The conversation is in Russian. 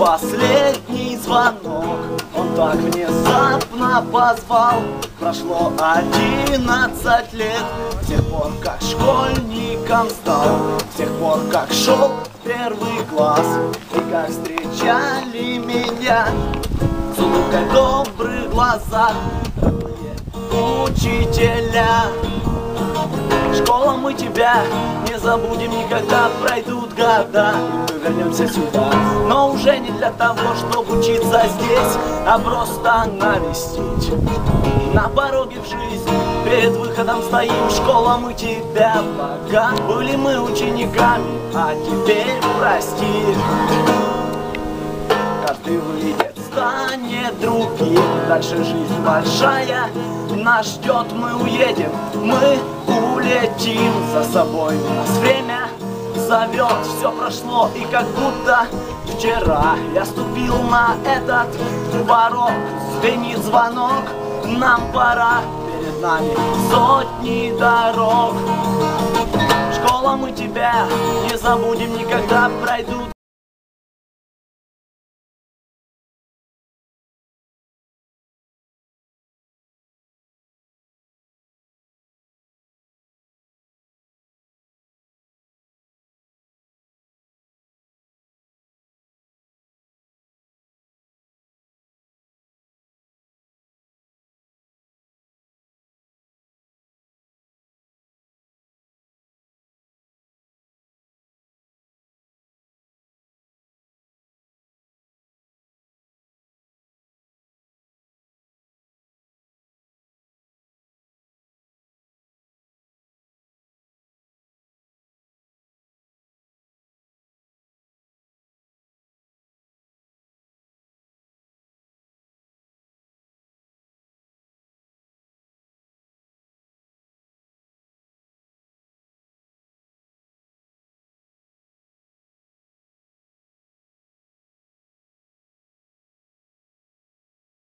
последний звонок. Он так внезапно позвал. Прошло одиннадцать лет. С тех пор, как школьником стал. С тех пор, как шел первый класс. И как встречали меня С улыбкой в добрых глазах учителя Школа, мы тебя не забудем никогда Пройдут года, и мы вернемся сюда Но уже не для того, чтобы учиться здесь А просто навестить. На пороге в жизнь Перед выходом стоим Школа, мы тебя пока. Были мы учениками, а теперь прости. Каждый выйдет, станет другим. Дальше жизнь большая нас ждет, мы уедем, мы улетим за собой. Нас время зовет, все прошло и как будто вчера Я ступил на этот порог, звенит звонок, нам пора Перед нами сотни дорог. Школа, мы тебя не забудем никогда Пройдут